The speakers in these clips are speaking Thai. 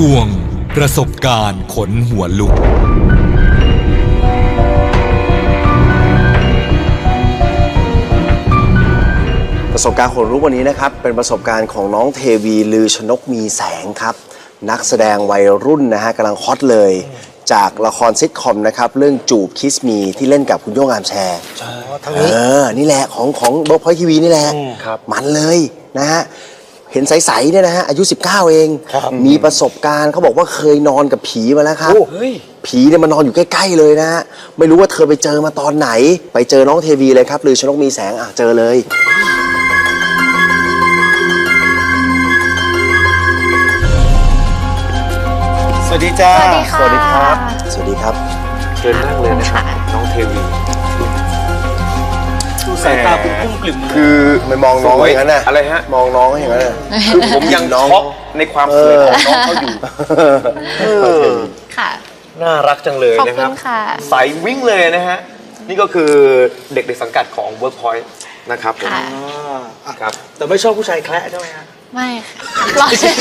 ช่วงประสบการณ์ขนหัวลุก ประสบการณ์ขนลุกวันนี้นะครับ เป็นประสบการณ์ของน้องเทวีลือชนกมีแสงครับ นักแสดงวัยรุ่นนะฮะกำลังฮอตเลย จากละครซิทคอมนะครับ เรื่องจูบคิสมีที่เล่นกับคุณโย่งอามแชร์ทางเอนี้อนี่แหละของของบล็อกพอยทีวีนี่แหละครับมันเลยนะฮะ เห็นใสๆเนี่ยนะฮะอายุ 19 เองครับมีประสบการณ์เขาบอกว่าเคยนอนกับผีมาแล้วครับโอ้เฮ้ยผีเนี่ยมานอนอยู่ใกล้ๆเลยนะฮะไม่รู้ว่าเธอไปเจอมาตอนไหน ไปเจอน้องเทวีเลยครับลือชนกมีแสงอะเจอเลย สวัสดีจ้าสวัสดีค่ะสวัสดีครับ สวัสดีครับเชิญนั่งเลยนะครับน้องเทวี สายตาคุณพุ่งกลิ่มคือ ไม่มองน้องสวยอย่างนั้นน่ะอะไรฮะ มองน้องอย่างนั้นน่ะ คือผมยังน้อง ช็อกในความสวยของน้องเขาอยู่เออค่ะ น่ารักจังเลยขอบนะคคุรับ ณค่ะใสวิ่งเลยนะฮะ นี่ก็คือเด็กในสังกัดของ Workpoint นะครับผมค่ะ ครับ แต่ไม่ชอบผู้ชายแคละใช่ไหมฮะไม่ค่ะรอเช่น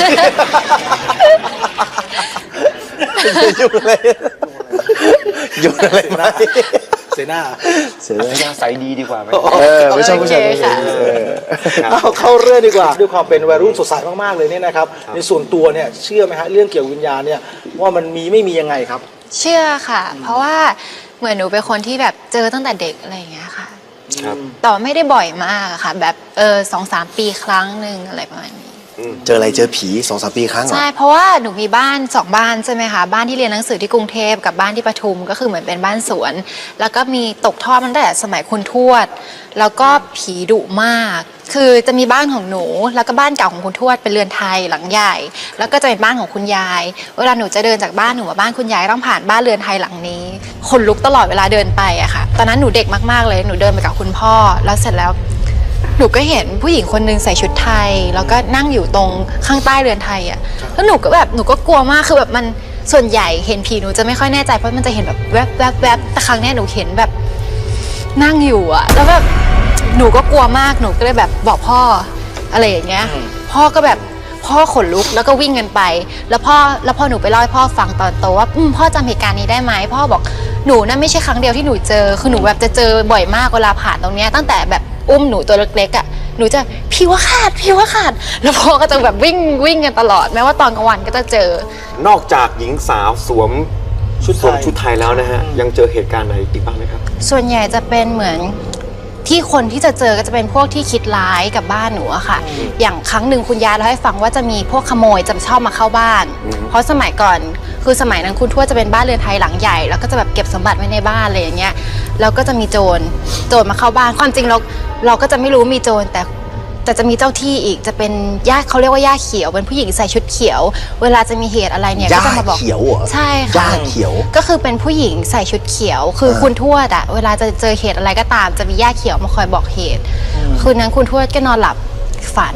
ยุ่งอะไรยุ่งอะไรไหม เสนาเสียไม่น่าใสดีดีกว่าไหมเออไม่ชอบผู้ชายโอเคค่ะเออเอาเข้าเรื่องดีกว่า ด้วยความเป็นวัยรุ่นสดใสมากๆเลยเนี่ยนะครับ ในส่วนตัวเนี่ยเชื่อไหมฮะเรื่องเกี่ยวกับวิญญาณเนี่ยว่ามันมีไม่มียังไงครับ เชื่อค่ะ เพราะว่าเหมือนหนูเป็นคนที่แบบเจอตั้งแต่เด็กอะไรอย่างเงี้ยค่ะครับแต่ว่าไม่ได้บ่อยมากอะค่ะ แบบเออสองสามปีครั้งหนึ่งอะไรประมาณนี้ เจออะไรเจอผีสองสามปีครั้งเหรอ ใช่เพราะว่าหนูมีบ้านสองบ้านใช่ไหมคะบ้านที่เรียนหนังสือที่กรุงเทพกับบ้านที่ปทุมก็คือเหมือนเป็นบ้านสวน แล้วก็มีตกทอดมาตั้งแต่สมัยคุณทวด แล้วก็ผีดุมาก คือจะมีบ้านของหนู แล้วก็บ้านเก่าของคุณทวดเป็นเรือนไทยหลังใหญ่ แล้วก็จะเป็นบ้านของคุณยาย เวลาหนูจะเดินจากบ้านหนูมาบ้านคุณยายต้องผ่านบ้านเรือนไทยหลังนี้ขนลุกตลอดเวลาเดินไปอะค่ะ ตอนนั้นหนูเด็กมากๆเลยหนูเดินไปกับคุณพ่อ แล้วเสร็จแล้ว หนูก็เห็นผู้หญิงคนหนึงใส่ชุดไทย แล้วก็นั่งอยู่ตรงข้างใต้เรือนไทยอะแล้วหนูก็แบบหนูก็กลัวมากคือแบบมันส่วนใหญ่เห็นผีหนูจะไม่ค่อยแน่ใจเพราะมันจะเห็นแบบแวบแวบแวบแต่ครั้งเนี้ยหนูเห็นแบบนั่งอยู่อะ แล้วแบบหนูก็กลัวมากหนูก็เลยแบบบอกพ่ออะไรอย่างเงี้ย พ่อก็แบบพ่อขนลุกแล้วก็วิ่งกันไป แล้วพ่อแล้วพอหนูไปเล่าให้พ่อฟังตอนโตว่าอืมพ่อจำเหตุการณ์นี้ได้ไหมพ่อบอกหนูนั่นไม่ใช่ครั้งเดียวที่หนูเจอ คือหนูแบบจะเจอบ่อยมากเวลาผ่านตรงเนี้ยตั้งแต่แบบ อุ้มหนูตัวเล็กๆอะหนูจะพี่ว่าขาดพี่ว่าขาด แล้วพ่อก็จะแบบวิ่งวิ่งกันตลอด แม้ว่าตอนกลางวันก็จะเจอ นอกจากหญิงสาวสวมชุดไทยสวมชุดไทยแล้วนะฮะ ยังเจอเหตุการณ์อะไรอีกบ้างไหมครับ ส่วนใหญ่จะเป็นเหมือนที่คนที่จะเจอก็จะเป็นพวกที่คิดร้ายกับบ้านหนูอะค่ะ อย่างครั้งหนึ่งคุณยายเล่าให้ฟังว่าจะมีพวกขโมยจะชอบมาเข้าบ้าน เพราะสมัยก่อน คือสมัยนั้นคุณทวดจะเป็นบ้านเรือนไทยหลังใหญ่ แล้วก็จะแบบเก็บสมบัติไว้ในบ้านอะไรอย่างเงี้ยแล้วก็จะมีโจรโจรมาเข้าบ้านความจริงเราเราก็จะไม่รู้มีโจรแต่แต่จะมีเจ้าที่อีกจะเป็นย่าเขาเรียกว่าย่าเขียว เป็นผู้หญิงใส่ชุดเขียว เวลาจะมีเหตุอะไรเนี่ยก็ย่าจะมาบอกเขียวเหรอใช่ค่ะย่าเขียว ก็คือเป็นผู้หญิงใส่ชุดเขียว คือเออคุณทวดอะเวลาจะเจอเหตุอะไรก็ตาม จะมีย่าเขียวมาคอยบอกเหตุ คืนนั้นคุณทวดก็นอนหลับฝัน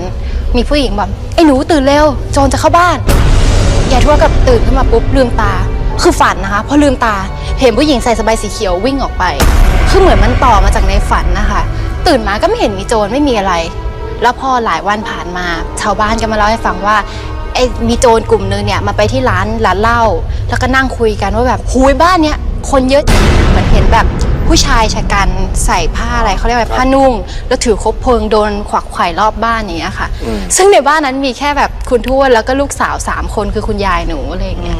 มีผู้หญิงแบบไอ้หนูตื่นเร็วโจรจะเข้าบ้าน ยายทวดก็ตื่นขึ้นมาปุ๊บลืมตา คือฝันนะคะพอลืมตาเห็นผู้หญิงใส่สบายสีเขียววิ่งออกไป คือเหมือนมันต่อมาจากในฝันนะคะ ตื่นมาก็ไม่เห็นมีโจรไม่มีอะไร แล้วพอหลายวันผ่านมา ชาวบ้านก็มาเล่าให้ฟังว่าไอ้มีโจรกลุ่มนึงเนี่ยมาไปที่ร้านร้านเหล้าแล้วก็นั่งคุยกันว่าแบบหุยบ้านเนี้ยคนเยอะเหมือนเห็นแบบ ผู้ชายชะกันใส่ผ้าอะไรเขาเรียกว่าผ้านุ่ง แล้วถือคบเพลิงโดนขวักไขว่รอบบ้านอย่างเงี้ยค่ะซึ่งในบ้านนั้นมีแค่แบบคุณทวดแล้วก็ลูกสาวสามคนคือคุณยายหนูอะไรอย่างเงี้ย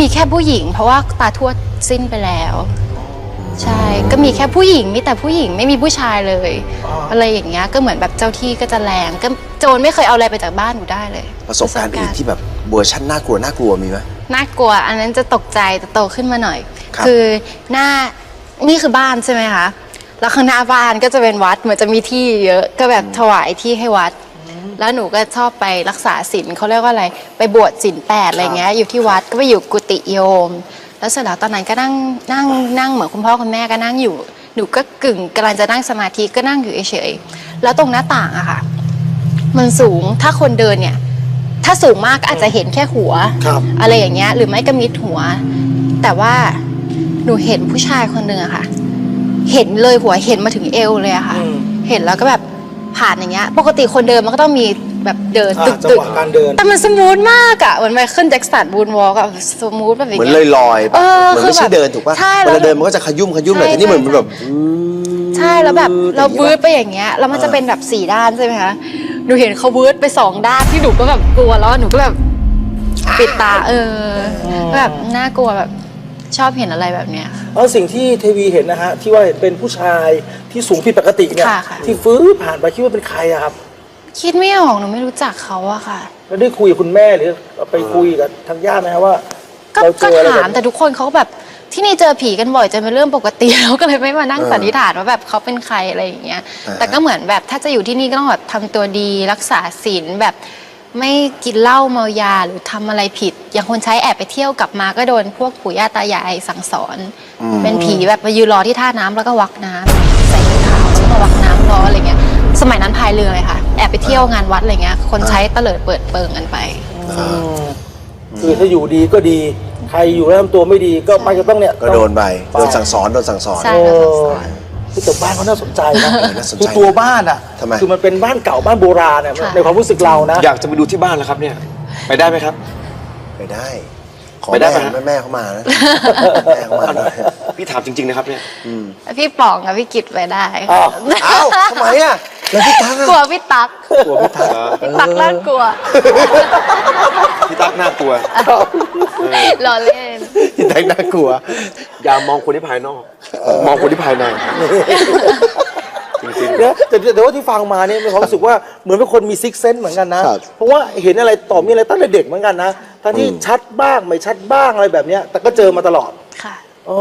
มีแค่ผู้หญิง เพราะว่าตาทวดสิ้นไปแล้ว ใช่ก็มีแค่ผู้หญิงมีแต่ผู้หญิงไม่มีผู้ชายเลยอ๋อออะไรอย่างเงี้ยก็เหมือนแบบเจ้าที่ก็จะแรงก็โจรไม่เคยเอาอะไรไปจากบ้านหนูได้เลยประสบการณ์อื่นที่แบบเวอร์ชันน่ากลัวน่ากลัวมีไหม น่ากลัว อันนั้นจะตกใจแต่โตขึ้นมาหน่อยครับ อหน้า นี่คือบ้านใช่ไหมคะแล้วข้างหน้าบ้านก็จะเป็นวัดเหมือนจะมีที่เยอะก็แบบถวายที่ให้วัด แล้วหนูก็ชอบไปรักษาศีลเขาเรียกว่าอะไรไปบวชศีลแปดอะไรเงี้ยอยู่ที่วัดก็ไปอยู่กุฏิโยม แล้วเสร็จแล้วตอนนั้นก็นั่งนั่งนั่งเหมือนคุณพ่อคุณแม่ก็นั่งอยู่ หนูก็กึ่งกำลังจะนั่งสมาธิก็นั่งอยู่เฉยๆแล้วตรงหน้าต่างอะค่ะ มันสูงถ้าคนเดินเนี่ย ถ้าสูงมากก็อาจจะเห็นแค่หัว ครับ อะไรอย่างเงี้ย หรือไม่ก็มิดหัว แต่ว่าห นูเห็นผู้ชายคนหนึ่งอะค่ะ เห็นเลยหัวเห็นมาถึงเอวเลยอะค่ะ อืม เห็นแล้วก็แบบผ่านอย่างเงี้ย ปกติคนเดินมันก็ต้องมีแบบเดินอ่าตึกจังตึหกวะการเดิน แต่มันสมูทมากอะเหมือนไมเคิลแจ็คสันบูนวอล์กอะสมูทแบบอย่างเหมือนเงี้ลอย ยลอยๆเออเหมือนไม่คือใช่แบบเดินถูกป่ะใช่เวแล้วลาเดินมันก็จะขยุ่มขยุ่มหน่อยใช่แต่นี่เหมือนใช่แบบใช่แล้วแบบอืมเราอย่างงี้วืดปะไปอย่างเงี้ยแล้วมันจะเป็นแบบสี่ด้านใช่ไหมคะหนูเห็นเขาวืดไปสองด้านที่หนูก็แบบกลัวแล้วหนูก็แบบปิดตาเออแบบน่ากลัวแบบ ชอบเห็นอะไรแบบเนี้ยเอาสิ่งที่เทวีเห็นนะฮะที่ว่าเห็นเป็นผู้ชายที่สูงผิดปกติเนี่ยค่ะค่ะ ที่ฟื้นผ่านไปคิดว่าเป็นใครอะครับ คิดไม่ออกหนูไม่รู้จักเขาอะค่ะ แล้วได้คุยกับคุณแม่หรือไปคุยกับทางญาติไหมครับว่าก็เราเจก็ออะไรถามแบบแต่ทุกคนเขาก็แบบที่นี่เจอผีกันบ่อยจนเป็นเรื่องปกติ แล้วก็เลยไม่มานั่งเออสันนิษฐานว่าแบบเขาเป็นใครอะไรอย่างเงี้ย อ่าฮะ แต่ก็เหมือนแบบถ้าจะอยู่ที่นี่ก็ต้องแบบทำตัวดีรักษาศีลแบบ ไม่กินเหล้าเมายาหรือทำอะไรผิด อย่างคนใช้แอบไปเที่ยวกลับมาก็โดนพวกปู่ย่าตายายสั่งสอน เป็นผีแบบมายืนรอที่ท่าน้ำแล้วก็วักน้ำใส่ถุงเท้าแล้วก็มาวักน้ำรออะไรเงี้ย สมัยนั้นพายเรือเลยค่ะ แอบไปเที่ยวงานวัดอะไรเงี้ย คนใช้เตลิดเปิดเปิงกันไป คือถ้าอยู่ดีก็ดี ใครอยู่แล้วทำตัวไม่ดีก็มันจะต้องเนี่ยก็โดนไป โดนสั่งสอน โดนสั่งสอน ใช่โอ้โดนสั่งสอน ที่แต่บ้านเขาน่าสนใจนะเออน่าสนใจคือตัวบ้านอะทำไม คือมันเป็นบ้านเก่าบ้านโบราณเนี่ยค่ะ ในความรู้สึกเรานะอยากจะไปดูที่บ้านแล้วครับเนี่ย ไปได้ไหมครับ ไปได้ ขอไปได้แม่ปะ แม่แม่เขามานะ แม่เขามาหน่อยพี่ถามจริงๆนะครับเนี่ย พี่ป๋องกับพี่กิตไปได้อ้าวเอ้าทำไมอะ แล้วพี่ตั๊กกลัอะวพี่ตั๊กกลัวพี่ตั๊กพี่ตั๊กน่ากลัวพี่ตั๊กน่ากลัวรอเล่น พี่ตั๊กน่ากลัว อย่ามองคนที่ภายนอก มองคนที่ภายในจริงนะแต่แต่แต่ว่าที่ฟังมาเนี่ยมีความรู้สึกว่าเหมือนเป็นคนมีซิกเซนเหมือนกันนะ ครับ เพราะว่าเห็นอะไรต่อมีอะไรตั้งแต่เด็กเหมือนกันนะทั้งที่ชัดบ้างไม่ชัดบ้างอะไรแบบเนี้ยแต่ก็เจอมาตลอดค่ะ อ๋อ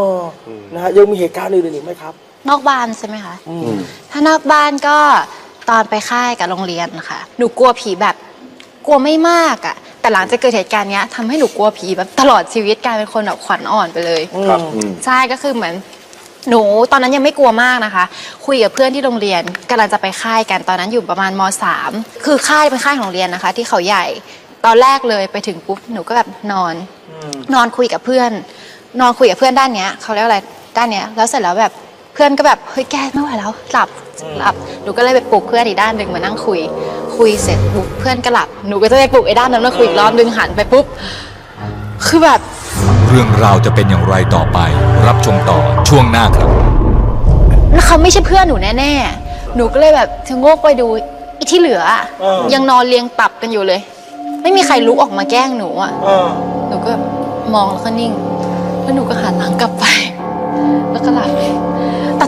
อนะฮะยังมีเหตุการณ์อื่นๆอีกไหมครับ นอกบ้านใช่ไหมคะ ถ้านอกบ้านก็ ตอนไปค่ายกับโรงเรียนค่ะ หนูกลัวผีแบบกลัวไม่มากอะแต่หลังจากเกิดเหตุการณ์เนี้ยทำให้หนูกลัวผีแบบตลอดชีวิตกลายเป็นคนแบบขวัญอ่อนไปเลยๆครับใช่ก็คือเหมือนหนูตอนนั้นยังไม่กลัวมากนะคะ คุยกับเพื่อนที่โรงเรียนกำลังจะไปค่ายกันตอนนั้นอยู่ประมาณมสามคือค่ายเป็นค่ายของโรงเรียนนะคะ ที่เขาใหญ่ตอนแรกเลยไปถึงปุ๊บหนูก็แบบนอน นอนคุยกับเพื่อน นอนคุยกับเพื่อนด้านเนี้ยเขาเรียกว่าอะไรด้านเนี้ยแล้วเสร็จแล้วแบบเพื่อนก็แบบเฮ้ยแกไม่ไหวแล้วหลับหลับหนูก็เลยไปปลุกเพื่อนอีกด้านหนึ่งมานั่งคุย คุยเสร็จปุ๊บเพื่อนก็หลับหนูก็จะไปปลุกไอ้ด้านนั้นมาคุยอีกรอบนึงหันไปปุ๊บคือแบบ เรื่องราวจะเป็นอย่างไรต่อไป รับชมต่อช่วงหน้าครับแล้วเขาไม่ใช่เพื่อนหนูแน่ๆ หนูก็เลยแบบชะโงกไปดูอีที่เหลืออะเออยังนอนเรียงตับกันอยู่เลย ไม่มีใครลุกออกมาแกล้งหนูอะเออหนูก็มองแล้วก็นิ่ง แล้วหนูก็หันหลังกลับ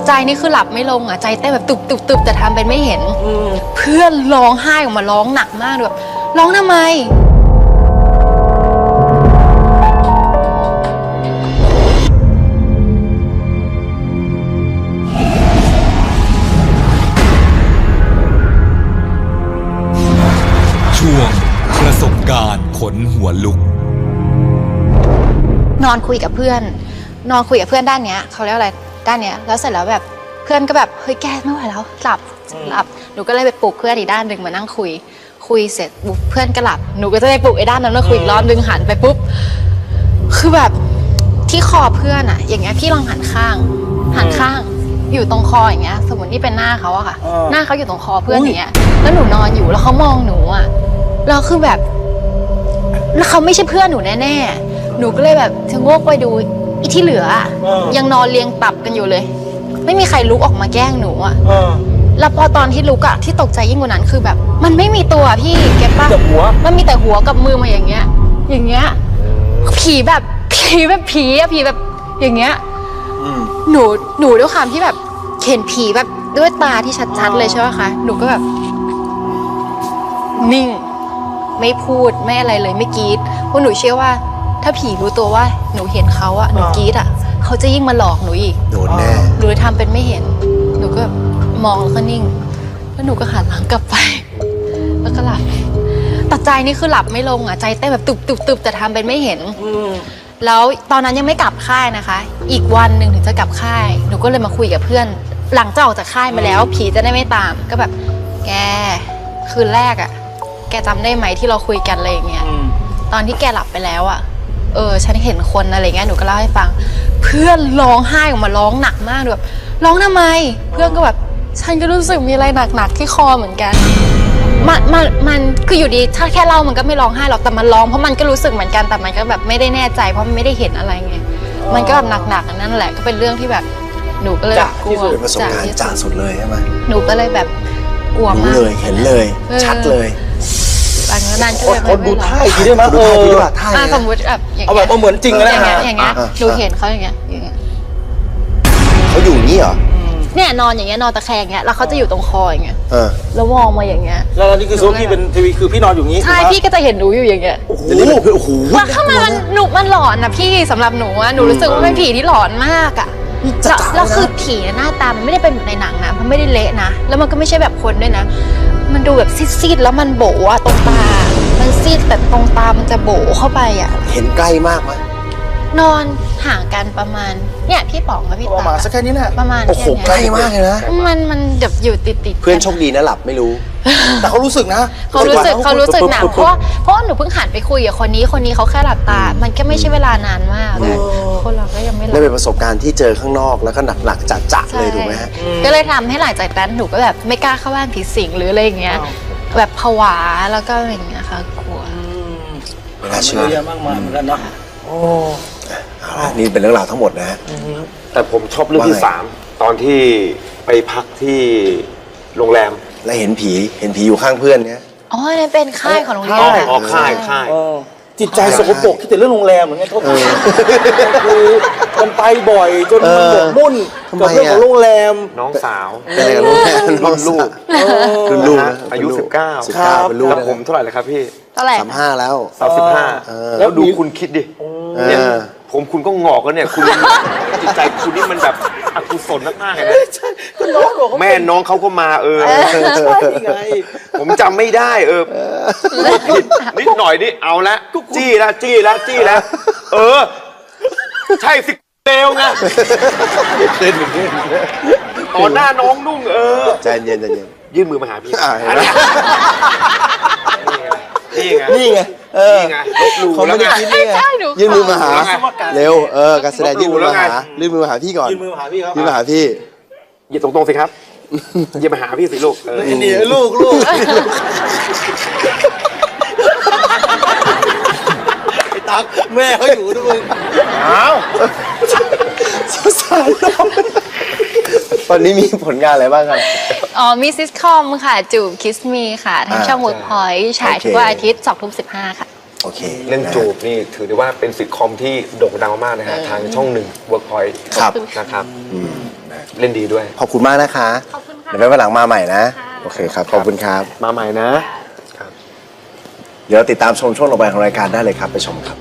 ใจนี่คือหลับไม่ลงอะใจเต้นแบบตุบตุบตุบแต่ทำเป็นไม่เห็นเพื่อนร้องไห้ออกมาร้องหนักมากแบบร้องทำไม ช่วงประสบการณ์ขนหัวลุก นอนคุยกับเพื่อน นอนคุยกับเพื่อนด้านเนี้ยเขาเรียกว่าอะไร ด้านเนี้ยแล้วเสร็จแล้วแบบเพื่อนก็แบบเฮ้ยแกไม่ไหวแล้วหลับหลับหนูก็เลยไปปลุกเพื่อนอีกด้านหนึ่งมานั่งคุย คุยเสร็จปุ๊บเพื่อนก็หลับหนูก็จะไปปลุกไอ้ด้านนั้นมาคุยอีกรอบนึงหันไปปุ๊บคือแบบที่คอเพื่อนอะอย่างเงี้ยพี่ลองหันข้าง หันข้าง อยู่ตรงคออย่างเงี้ย สมมตินี่เป็นหน้าเขาอะค่ะอ่าหน้าเขาอยู่ตรงคอเพื่อนอุ๊ยอย่างเงี้ย แล้วหนูนอนอยู่แล้วเขามองหนูอะแล้วคือแบบ แล้วเขาไม่ใช่เพื่อนหนูแน่ๆหนูก็เลยแบบชะโงกไปดู อีที่เหลืออะเออ ยังนอนเรียงตับกันอยู่เลย ไม่มีใครลุกออกมาแกล้งหนูอะเออแล้วพอตอนที่ลุกอะที่ตกใจยิ่งกว่านั้นคือแบบ มันไม่มีตัวพี่เก็ตปะแต่หัว มันมีแต่หัวกับมือมาอย่างเงี้ย อย่างเงี้ย ผีแบบผีแบบผีอะผีแบบอย่างเงี้ยหนูหนูด้วยความที่แบบเห็นผีแบบด้วยตาที่ชัดๆเลยใช่ไหมคะ หนูก็แบบ นิ่ง ไม่พูดไม่อะไรเลยไม่กรีดเพราะหนูเชื่อว่า ถ้าผีรู้ตัวว่าหนูเห็นเขาอะหนูอ่ากรีดอะเขาจะยิ่งมาหลอกหนูอีก โดนแน่หนูเลยทำเป็นไม่เห็น หนูก็แบบมองแล้วก็นิ่ง แล้วหนูก็หันหลังกลับไป แล้วก็หลับแต่ใจนี่คือหลับไม่ลงอะ ใจเต้นแบบตุบตุบตุบแต่ทำเป็นไม่เห็น อืมแล้วตอนนั้นยังไม่กลับค่ายนะคะ อีกวันหนึ่งถึงจะกลับค่าย หนูก็เลยมาคุยกับเพื่อน หลังจากออกจากค่ายมาแล้ว ผีจะได้ไม่ตาม ก็แบบ แก คืนแรกอะ่ะ แกจำได้ไหมที่เราคุยกันอะไรอย่างเงี้ย อืมตอนที่แกหลับไปแล้วอะ่ะ เออฉันเห็นคนอะไรเงี้ยหนูก็เล่าให้ฟัง เพื่อนร้องไห้ออกมาร้องหนักมากแบบร้องทำไม เพื่อนก็แบบฉันก็รู้สึกมีอะไรหนักๆที่คอเหมือนกัน มันมันมันคืออยู่ดีถ้าแค่เล่ามันก็ไม่ร้องไห้หรอกแต่มันร้องเพราะมันก็รู้สึกเหมือนกันแต่มันก็แบบไม่ได้แน่ใจเพราะมันไม่ได้เห็นอะไรไงมันก็แบบหนักๆอันนั่นแหละก็เป็นเรื่องที่แบบหนูก็เลยแบบกลัวเป็นประสบการณ์ที่จ่าสุดเลยใช่ไหมหนูก็เลยแบบกลัวรู้มาก เลยเห็นเลย เออ ชัดเลยหลั งจานั้นก็ขอเลยขอดูท่าอีกทีได้ไหมเออท่าอะสมมติแบบอย่างเอาแบบเอาเหมือนจริงก็ได้อย่างนะเงี้ยอย่างเงี้ยอะหนูเห็นเขาอย่างเงี้ยอย่างเงี้ยเขาอยู่อย่างนี้เหรอเนี่ยนอนอย่างเงี้ยนอนตะแคงอย่างเงี้ยแล้วเขาจะอยู่ตรงคออย่างเงี้ยเออแล้วมองมาอย่างเงี้ย แล้วนี่คือโซกี้เป็นทีวีคือพี่นอนอยู่อย่างนี้ใช่ถูกไหมพี่ก็จะเห็นหนูอยู่อย่างเงี้ย โอ้โหโอ้โหว่าข้างในมันหนูมันหลอนนะพี่สำหรับหนูอะหนูรู้สึกว่าเป็นผีที่หลอนมากอะจะแล้วแล้วคือผีหน้าตามันไม่ได้เป็นเหมือนในหนังนะมันไม่ได้เละนะแล้วมันก็ไม่ใช่แบบคนด้วยนะ มันดูแบบซีดๆแล้วมันโบอะตรงตา มันซีดแต่ตรงตามันจะโบเข้าไปอะเห็นใกล้มากไหม นอนห่างกันประมาณเนี่ยพี่ป๋องกับพี่ประตามาณสักแค่นี้แหละประมาณโอ้โหแค่ใกล้เนี้ยมากเลยนะ มันมันแบบอยู่ติดติดๆเพื่อนโชคดีนะหลับไม่รู้ แต่เขารู้สึกนะเขารู้สึกเขารู้สึกหนักเพราะว่าเพราะว่าหนูเพิ่งหันไปคุยกับคนนี้คนนี้เขาแค่หลับตา มันก็ไม่ใช่เวลานานมากอะคนเราก็ยังไม่หลัได้บเป็นประสบการณ์ที่เจอข้างนอกแล้วก็หนักๆจัดๆเลยถูกไหมฮะใช่ก็เลยทำให้หลังจากนั้นหนูก็แบบไม่กล้าเข้าบ้านผีสิงหรืออะไรอย่างเงี้ย แบบผวาแล้วก็อะไรอย่างเงี้ยค่ะกลัว ไม่น่าเชื่เยออะแยะมากมายเหมือนกันเนาะโอ้ เอาละนี่เป็นเรื่องราวทั้งหมดนะฮะ แต่ผมชอบเรื่องที่ว่าไง สามตอนที่ไปพักที่โรงแรมและเห็นผีเห็นผีอยู่ข้างเพื่อนเนี้ยอ๋อนี่นเป็นค่ายของโรงเรียนอ๋ออะอ๋อค่ายค่าย เออจิตใจสกปรกที่แต่เรื่องโรงแรมเหมือนกันโทษทีคือมันไปบ่อยจนมันหมกมุ่นทำไมกับเรื่องอะของโรงแรม น้องสาว เป็นอะไรกับลูกน้องลูกคือลูกนะอายุเป็นลูก19สิบเก้าเป็นลูกแล้วนะผมเท่าไหร่เลยครับพี่เท่าไหร่สามห้าแล้ว สามสิบห้าเออ แล้วดูคุณคิดดิเนี่ยเออ ผมคุณก็งอกแล้วเนี่ย คุณ จิตใจคุณนี่มันแบบอกุศลมากๆเลยนะก็น้องบอกเขาแม่น้องเขาก็มาเออ ใช่ไง ผมจำไม่ได้เออผิดนิดหน่อยนี่เอาละจี้ละจี้ละจี้ละเออ ใช่สิเลวไงต่อหน้าน้องนุ่งเออ ใจเย็นใจเย็นยื่นมือมาหาพี่ อ่าเห็นไหม นี่ไง นี่ไง เออนี่ไงลบหลู่เขาไม่ได้แล้วไงคิดนี่ไงใช่หนูยื่นมือมาหาแล้วไงเร็ว เออ การแสดงยื่นมือมาหาลบหลู่แล้วไงยื่นมือมาหาพี่ก่อน ยื่นมือมาหาพี่ครับยื่นมาหาพี่อย่าตรงๆสิครับอย่ามาหาพี่สิลูกเออนี่นี่ลูกลูกไอ้ตั๊กแม่เขาอยู่ด้วยมึง อ้าว สงสารน้อง ตอนนี้มีผลงานอะไรบ้างครับ อ๋อมีซิสคอมค่ะ จูบคิสมีค่ะทางอ่าช่องใช่ Workpoint ฉายทุกโอเควันอาทิตย์2ทุ่ม15ค่ะ โอเคเรื่องจูบนี่ถือได้ว่าเป็นซิทคอมที่โด่งดังมากๆนะฮะทางช่องหนึ่ง Workpoint ครับ นะครับเล่นดีด้วย ขอบคุณมากนะคะ ขอบคุณค่ะ เดี๋ยวไว้วันหลังมาใหม่นะ โอเคครับ ขอบคุณครับ มาใหม่นะ เดี๋ยวติดตามชมช่วงต่อไปของรายการได้เลยครับ ไปชมครับ